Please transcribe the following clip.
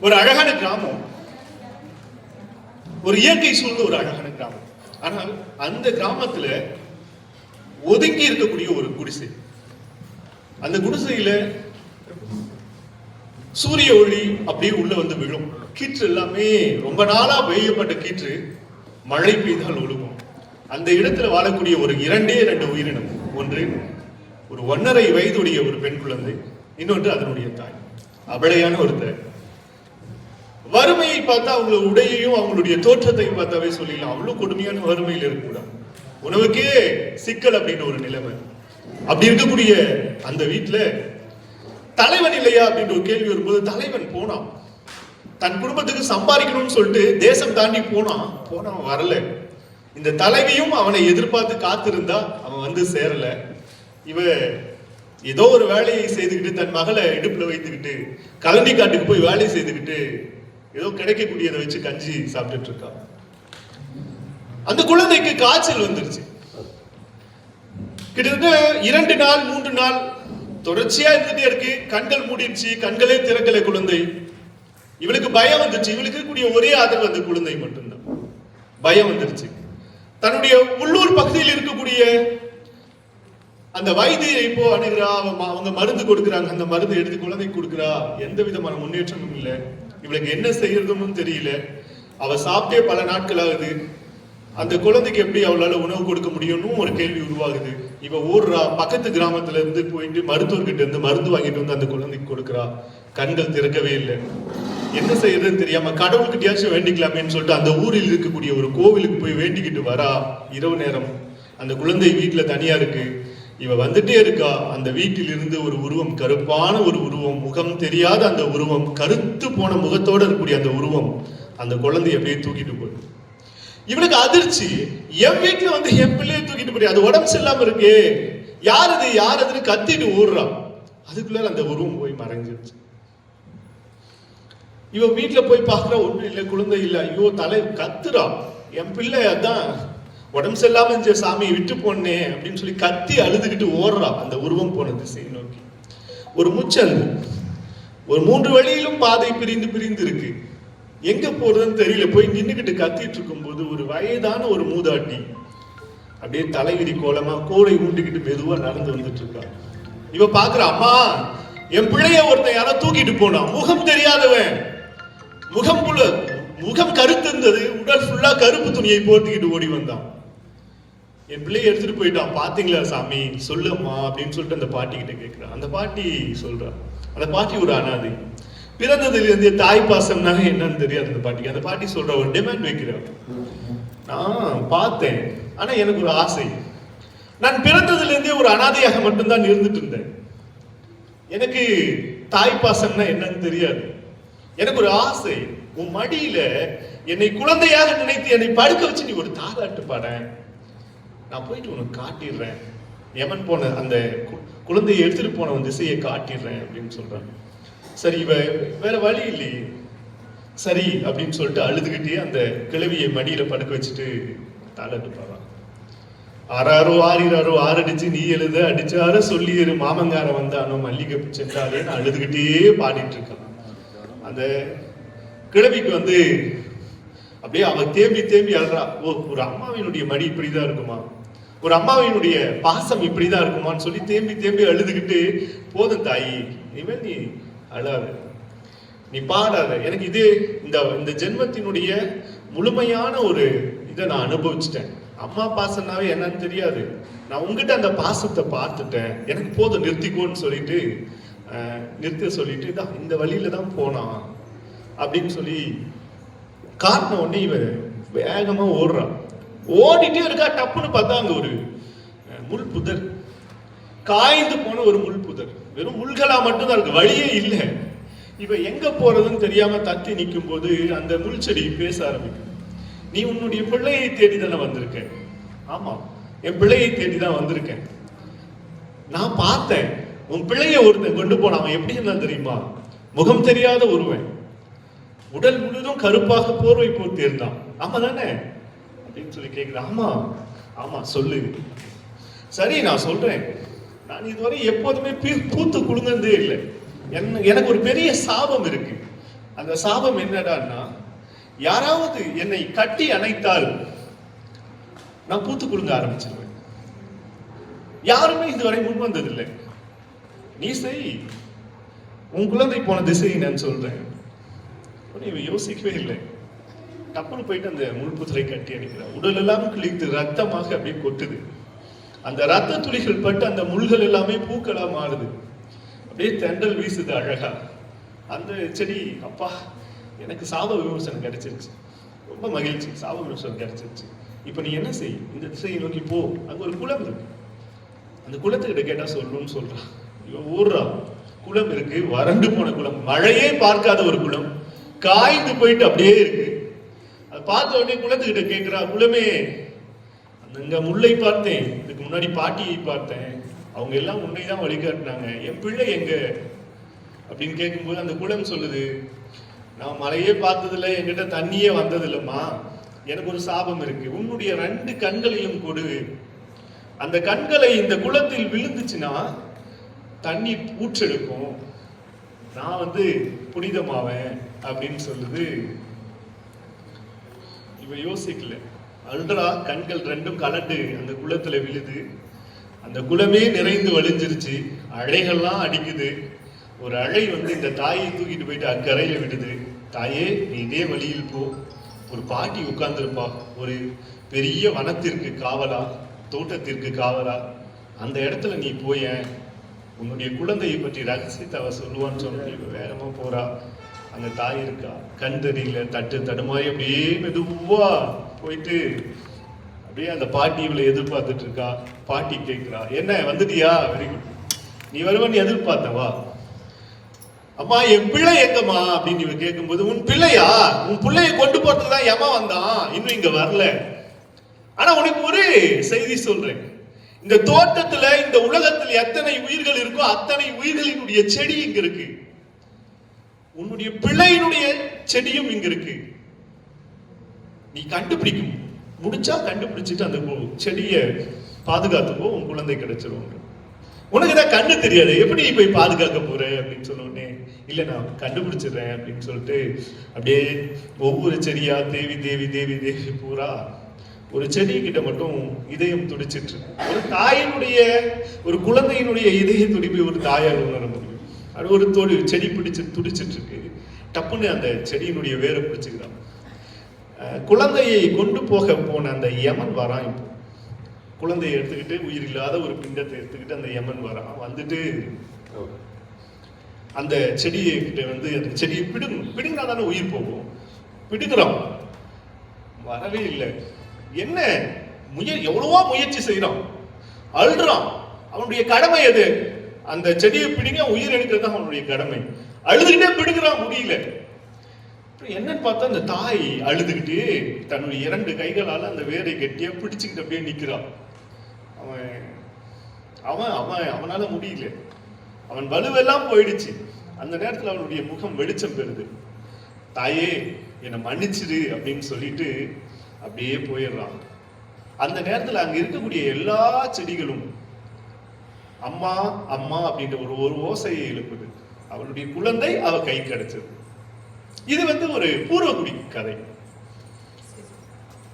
ஒரு அழகான கிராமம். ஒரு இயற்கை சூழ்ந்த ஒரு அழகான கிராமம். ஆனால் அந்த கிராமத்துல ஒதுங்கி இருக்கக்கூடிய ஒரு குடிசை. அந்த குடிசையில சூரிய ஒளி அப்படியே உள்ள வந்து விழும். கீற்று எல்லாமே ரொம்ப நாளா பெய்யப்பட்ட கீற்று மழை பெய்தால் ஒழுகும். அந்த இடத்துல வாழக்கூடிய ஒரு இரண்டே இரண்டு உயிரினம். ஒன்று ஒரு ஒன்னரை வயதுடைய ஒரு பெண் குழந்தை. இன்னொன்று அதனுடைய தாய். அபலையான ஒருத்தர். வறுமையை பார்த்தா அவங்கள உடையையும் அவங்களுடைய தோற்றத்தையும் பார்த்தாவே சொல்லிடலாம். அவ்வளவு கொடுமையான வறுமையில் இருக்கக்கூடாது. உணவுக்கே சிக்கல் அப்படின்னு ஒரு நிலைமை. அப்படி இருக்கக்கூடிய அந்த வீட்டுல தலைவன் இல்லையா அப்படின்ற ஒரு கேள்வி வரும்போது தலைவன் போனான். தன் குடும்பத்துக்கு சம்பாதிக்கணும்னு சொல்லிட்டு தேசம் தாண்டி போனான். போனான் அவன் வரல. இந்த தலைவியும் அவனை எதிர்பார்த்து காத்திருந்தா அவன் வந்து சேரல. இவ ஏதோ ஒரு வேலையை செய்துக்கிட்டு தன் மகளை இடுப்புல வைத்துக்கிட்டு கலனி காட்டுக்கு போய் வேலை செய்துக்கிட்டு ஏதோ கிடைக்கக்கூடியதை வச்சு கஞ்சி சாப்பிட்டுட்டு இருக்கா. அந்த குழந்தைக்கு காய்ச்சல் வந்துருச்சு. கிட்டத்தட்ட இரண்டு நாள் மூன்று நாள் தொடர்ச்சியா இருந்துட்டே இருக்கு. கண்கள் மூடிடுச்சு கண்களே திறக்கலை குழந்தை. இவளுக்கு பயம் வந்துருச்சு. இவளுக்கு கூடிய ஒரே ஆதரவு அந்த குழந்தை மட்டும்தான். பயம் வந்துருச்சு. தன்னுடைய உள்ளூர் பகுதியில் இருக்கக்கூடிய அந்த வைத்தியை இப்போ அணுகிறா. அவ அவங்க மருந்து கொடுக்குறாங்க. அந்த மருந்து எடுத்து குழந்தைக்கு கொடுக்குறா. எந்த விதமான முன்னேற்றமும் இல்லை. இவளுக்கு என்ன செய்யறதுன்னு தெரியல. அவ சாப்பிட்டே பல நாட்கள் ஆகுது அந்த குழந்தைக்கு எப்படி அவளால உணவு கொடுக்க முடியும்னு ஒரு கேள்வி உருவாகுது. இவ ஓடுறா பக்கத்து கிராமத்துல இருந்து போயிட்டு மருத்துவர்கிட்ட இருந்து மருந்து வாங்கிட்டு வந்து அந்த குழந்தைக்கு கொடுக்குறா. கண்கள் திறக்கவே இல்லை. என்ன செய்யறதுன்னு தெரியாம கடவுள்கிட்டயாச்சும் வேண்டிக்கலாமேன்னு சொல்லிட்டு அந்த ஊரில் இருக்கக்கூடிய ஒரு கோவிலுக்கு போய் வேண்டிக்கிட்டு வரா. இரவு நேரம். அந்த குழந்தை வீட்டுல தனியா இருக்கு. இவ வந்துட்டே இருக்கா. அந்த வீட்டில் இருந்து ஒரு உருவம் கருப்பான ஒரு உருவம் முகம் தெரியாத அந்த உருவம் கருத்து போன முகத்தோட இருக்கக்கூடிய அந்த உருவம் அந்த குழந்தைய அப்படியே தூக்கிட்டு போகுது. இவனுக்கு அதிர்ச்சி. என் வீட்டுல வந்து என் பிள்ளைய தூக்கிட்டு போய் அது உடம்பு சரியில்லாம இருக்கே. யார் அது யார் அதுன்னு கத்திட்டு ஓடுறான் அதுக்குள்ள அந்த உருவம் போய் மறைஞ்சிருச்சு. இவன் வீட்டுல போய் பாக்குற ஒண்ணும் இல்லை குழந்தை இல்லை. ஐயோ தலை கத்துறா. என் பிள்ளை அதான் உடம்பு சரியில்லாம இருந்துச்சு சாமியை விட்டு போனே அப்படின்னு சொல்லி கத்தி அழுதுகிட்டு ஓடுறா. அந்த உருவம் போன திசையை நோக்கி. ஒரு மூச்சல். ஒரு மூன்று வழியிலும் பாதை பிரிந்து பிரிந்து இருக்கு. எங்க போறதுன்னு தெரியல. போய் நின்னுகிட்டு கத்திட்டு இருக்கும்போது ஒரு வயதான ஒரு மூதாட்டி அப்படியே தலைவிரி கோலமா கோடை ஊண்டிக்கிட்டு மெதுவா நடந்து வந்துட்டு இருக்கா. இவ பாக்குற அம்மா என் பிள்ளைய ஒருத்தன் யாரோ தூக்கிட்டு போனான் முகம் தெரியாதவன். முகம் புல முகம் கருத்து இருந்தது. உடல் ஃபுல்லா கருப்பு துணியை போர்த்திக்கிட்டு ஓடி வந்தான். என் பிள்ளைய எடுத்துட்டு போயிட்டான். பாத்தீங்களா சாமி? சொல்லுமா அப்படின்னு சொல்லிட்டு அந்த பாட்டி கிட்ட கேட்கிறான் அந்த பாட்டி சொல்றா அந்த பாட்டி ஒரு அனாதை. பிறந்ததுல இருந்து தாய் பாசம்னால என்னன்னு தெரியாது அந்த பாட்டிக்கு. அந்த பாட்டி சொல்ற ஒரு டிமாண்ட் வைக்கிறா நான் பார்த்தேன் ஆனா எனக்கு ஒரு ஆசை. நான் பிறந்ததுல இருந்தே ஒரு அனாதையாக மட்டும்தான் இருந்துட்டு இருந்தேன். எனக்கு தாய் பாசம்னா என்னன்னு தெரியாது. எனக்கு ஒரு ஆசை உன் மடியில என்னை குழந்தையாக நினைத்து என்னை படுக்க வச்சு நீ ஒரு தாளாட்டு பாடேன். நான் போயிட்டு உனக்கு காட்டிடுறேன். யமன் போன அந்த கு- குழந்தையை எடுத்துகிட்டு போன திசையை காட்டிடுறேன் அப்படின்னு சொல்கிறான் சரி இவ வேற வழி இல்லையே. சரி அப்படின்னு சொல்லிட்டு அழுதுகிட்டே அந்த கிழவியை மடியில் படுக்க வச்சுட்டு தாளாட்டு பாடுறான் ஆறாரோ ஆறிறாரோ ஆறடிச்சு நீ எழுத அடிச்சார சொல்லியரு மாமங்கார வந்தானோ மல்லிகை சென்றாலேன்னு அழுதுகிட்டே பாடிட்டு இருக்கான். அந்த கிழவிக்கு வந்து அப்படியே அவ தேம்பி தேம்பி அழுறா. ஓ ஒரு அம்மாவினுடைய மடி இப்படிதான் இருக்குமா? ஒரு அம்மாவினுடைய பாசம் இப்படிதான் இருக்குமான்னு சொல்லி தேம்பி தேம்பி அழுதுகிட்டு போதும் தாயி இனிமேல் நீ அழாத. நீ பாடாத. எனக்கு இது இந்த இந்த ஜென்மத்தினுடைய முழுமையான ஒரு இதை நான் அனுபவிச்சிட்டேன். அம்மா பாசம்னாவே என்னன்னு தெரியாது. நான் உங்ககிட்ட அந்த பாசத்தை பார்த்துட்டேன். எனக்கு போதும் நிறுத்திக்கோன்னு சொல்லிட்டு நிறுத்த சொல்லிட்டு "இதா, இந்த வழியில தான் போனான். அப்படின்னு சொல்லி காட்டின உடனே இவன் வேகமாக ஓடுறான். ஓடிட்டே இருக்கா டப்புன்னு பார்த்தா அங்கே ஒரு முள் புதர். காய்ந்து போன ஒரு முள் புதர். வெறும் முள்களா மட்டும்தான் இருக்கு வழியே இல்லை. இவன் எங்க போறதுன்னு தெரியாம தத்தி நிற்கும் போது அந்த முள் செடி பேச ஆரம்பிக்கும் நீ உன்னுடைய பிள்ளையை தேடி தானே வந்திருக்க? ஆமா என் பிள்ளையை தேடி தான் வந்திருக்கேன். நான் பார்த்தேன் உன் பிள்ளைய ஒருத்தன் கொண்டு போனான். அவன் எப்படி இருந்தான் தெரியுமா? முகம் தெரியாத ஒருவன். உடல் முழுதும் கருப்பாக போர்வை போட்டு இருந்தான். ஆமா தானே? அப்படின்னு சொல்லி கேக்குறேன் ஆமா ஆமா சொல்லு. சரி நான் சொல்றேன். நான் இதுவரை எப்போதுமே பீ- பூத்து குலுங்கந்தே இல்லை. என்ன எனக்கு ஒரு பெரிய சாபம் இருக்கு. அந்த சாபம் என்னடான்னா யாராவது என்னை கட்டி அணைத்தால் நான் பூத்து குலுங்க ஆரம்பிச்சிருவேன். யாருமே இதுவரை முன் வந்ததில்லை நீ செய். உன் குழந்தை போன திசை நான் சொல்றேன். உடனே இவன் யோசிக்கவே இல்லை. டப்புனு போயிட்டு அந்த முள்புத்தரை கட்டி அடிக்கிறான் உடல் எல்லாம் கிழித்து ரத்தமாக அப்படியே கொட்டுது. அந்த ரத்த துளிகள் பட்டு அந்த முள்கள் எல்லாமே பூக்களா மாறுது. அப்படியே தென்றல் வீசுது அழகா. அந்த செடி அப்பா எனக்கு சாப விமர்சனம் கிடைச்சிருச்சு. ரொம்ப மகிழ்ச்சி சாப விமர்சனம் கிடைச்சிருச்சு. இப்போ நீ என்ன செய்? இந்த திசையை நோக்கி போ. அங்க ஒரு குளம் இருக்கு. அந்த குளத்துக்கிட்ட கேட்டா சொல்லுன்னு சொல்றான் இவன் ஊர்றான் குளம் இருக்கு. வறண்டு போன குளம். மழையே பார்க்காத ஒரு குளம். காய்ந்து போயிட்டு அப்படியே இருக்கு. அதை பார்த்த உடனே குளத்துக்கிட்ட கேட்குறா குளமே அங்க முல்லை பார்த்தேன். இதுக்கு முன்னாடி பாட்டியை பார்த்தேன். அவங்க எல்லாம் உன்னை தான் வழிகாட்டினாங்க என் பிள்ளை எங்க? அப்படின்னு கேட்கும்போது அந்த குளம் சொல்லுது நான் மலையே பார்த்ததில்ல என்கிட்ட தண்ணியே வந்ததில்லைம்மா. எனக்கு ஒரு சாபம் இருக்கு. உன்னுடைய ரெண்டு கண்களையும் கொடு. அந்த கண்களை இந்த குளத்தில் விழுந்துச்சுன்னா தண்ணி ஊற்றெடுக்கும். நான் வந்து புனிதமாவேன். அப்படின்னு சொல்லுது. இவ யோசிக்கல. அல்றா கண்கள் ரெண்டும் கலண்டு அந்த குளத்துல விழுது. அந்த குளமே நிறைந்து வழிஞ்சிருச்சு. அலைகள்லாம் அடிக்குது. ஒரு அலை வந்து இந்த தாயை தூக்கிட்டு போயிட்டு அக்கறையில விடுது. தாயே நீ இதே வழியில் போ. ஒரு பாட்டி உட்கார்ந்துருப்பா. ஒரு பெரிய வனத்திற்கு காவலா? தோட்டத்திற்கு காவலா? அந்த இடத்துல நீ போய உன்னுடைய குழந்தையை பற்றி ரகசியத்தை அவ சொல்லுவான்னு சொன்ன. வேகமா போறா. அந்த தாய் இருக்கா? கண் தெரியல தட்டு தடுமாறி அப்படியே மெதுவா போயிட்டு அப்படியே அந்த பாட்டி இவளை எதிர்பார்த்துட்டு இருக்கா. பாட்டி கேட்கிறா என்ன வந்துட்டியா? வெரி குட் நீ வருவன் எதிர்பார்த்தவா அம்மா என் பிள்ளை எங்கம்மா? அப்படின்னு இவ கேட்கும்போது உன் பிள்ளையா? உன் பிள்ளைய கொண்டு போறதுக்கு தான் எம்மா வந்தான். இன்னும் இங்க வரல. ஆனா உனக்கு ஒரு செய்தி சொல்றேன். இந்த தோட்டத்துல இந்த உலகத்தில் எத்தனை உயிர்கள் இருக்கோ அத்தனை உயிர்களினுடைய செடி இங்க இருக்கு. உன்னுடைய பிள்ளையினுடைய செடியும் இங்க இருக்கு. நீ கண்டுபிடிக்கும். முடிச்சா கண்டுபிடிச்சிட்டு அந்த கு- செடியை பாதுகாத்துக்கோ உன் குழந்தை கிடைச்சிருவாங்க உனக்கு தான் கண்ணு தெரியாது. எப்படி நீ போய் பாதுகாக்க போற அப்படின்னு சொன்ன உடனே நான் கண்டுபிடிச்சிடுறேன் அப்படின்னு சொல்லிட்டு அப்படியே ஒவ்வொரு செடியா தேவி தேவி தேவி தேவி பூரா ஒரு செடி கிட்ட மட்டும் இதயம் துடிச்சிட்டு இருக்கு. ஒரு தாயினுடைய ஒரு குழந்தையினுடைய இதய துடிப்பை ஒரு தாயார் உணர முடியும். அது ஒரு தொடி செடி பிடிச்சு துடிச்சிட்டு இருக்கு டப்புன்னு அந்த செடியினுடைய வேரை பிடிச்சிக்கிறான் குழந்தையை கொண்டு போக போன அந்த யமன் வரான் இப்போ. குழந்தையை எடுத்துக்கிட்டு உயிர் இல்லாத ஒரு பிண்டத்தை எடுத்துக்கிட்டு அந்த யமன் வரான். வந்துட்டு அந்த செடியை கிட்ட வந்து அந்த செடியை பிடுங்கணும் பிடுங்கினா தானே உயிர் போகும். பிடுங்குறான். வரவே இல்லை. என்ன? முய எவ்வளவோ முயற்சி செய்கிறான் அழுறான். அவனுடைய கடமை எது? அந்த செடியை பிடிங்க உயிர் எடுக்கிறது தான் அவனுடைய கடமை. அழுதுகிட்டே பிடுங்கிறான் முடியல. அப்புறம் என்னன்னு பார்த்தா அந்த தாய் அழுதுகிட்டு தன்னுடைய இரண்டு கைகளால் அந்த வேரை கெட்டியா பிடிச்சுக்கிட்டு அப்படியே நிற்கிறான் அவன் அவன் அவன் அவனால முடியல. அவன் வலுவெல்லாம் போயிடுச்சு. அந்த நேரத்தில் அவனுடைய முகம் வெளிச்சம் பெறுது. தாயே என்னை மன்னிச்சிடு அப்படின்னு சொல்லிட்டு அப்படியே போயிடுறான். அந்த நேரத்தில் அங்க இருக்கக்கூடிய எல்லா செடிகளும் அம்மா அம்மா அப்படின்ற ஒரு ஒரு ஓசையை எழுப்புது. அவளுடைய குழந்தை அவ கை கிடைச்சது. இது வந்து ஒரு பூர்வகுடி கதை.